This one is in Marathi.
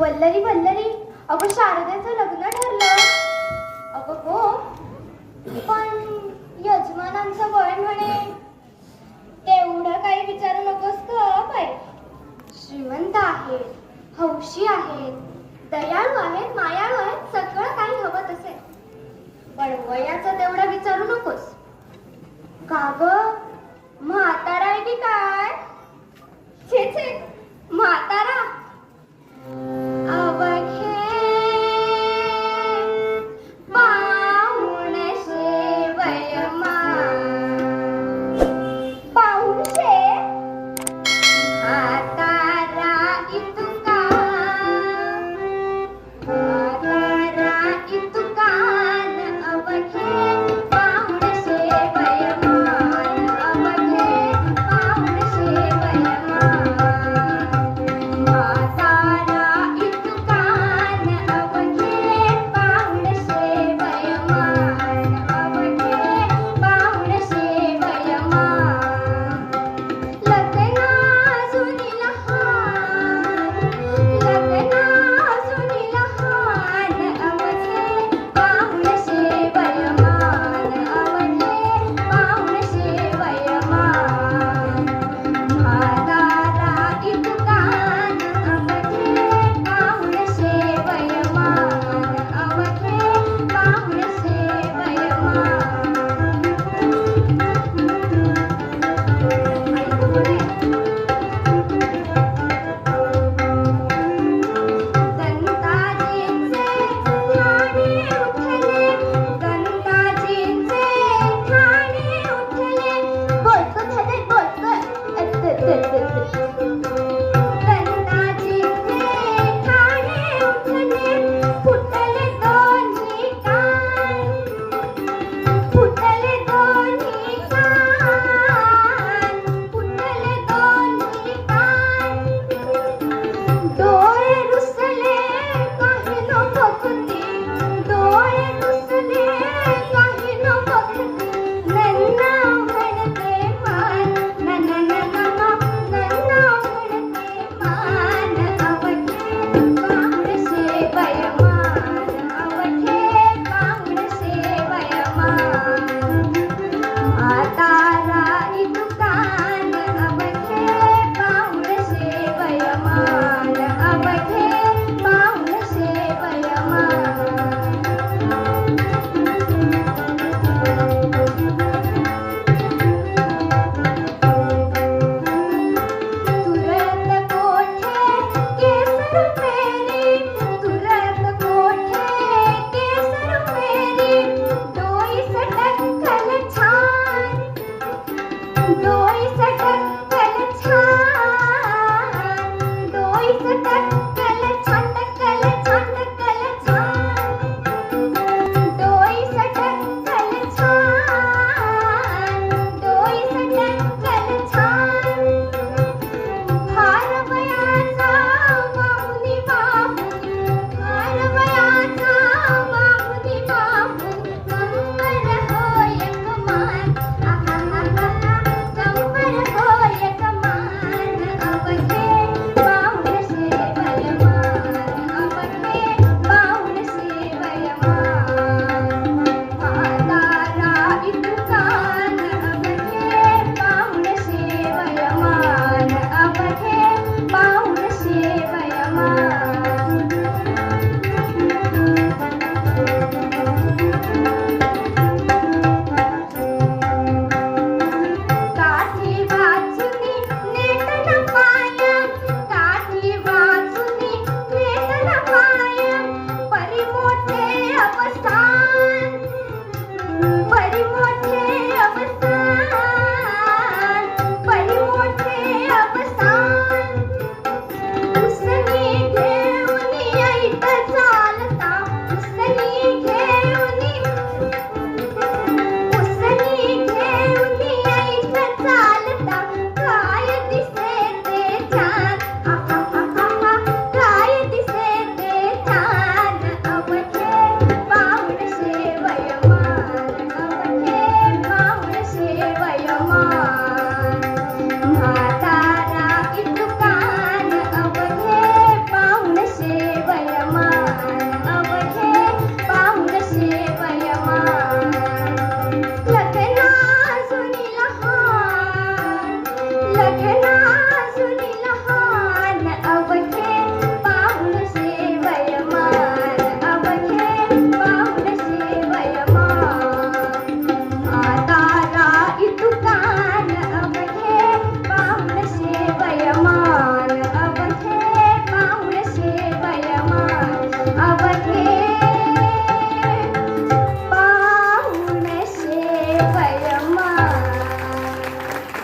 वल्लरी वल्लरी. अगं शारदेचं लग्न ठरलं. अगं हो पण यजमानांचं वय म्हणे. तेवढं काही विचारू नकोस ग बाई. श्रीमंत आहेत हौशी आहेत दयाळू आहेत मायाळू आहेत सगळं काही हवं तसे. पण वयाचं तेवढं विचारू नकोस. का ग? म्हातारा आहे की काय? छे छे. म्हातारा.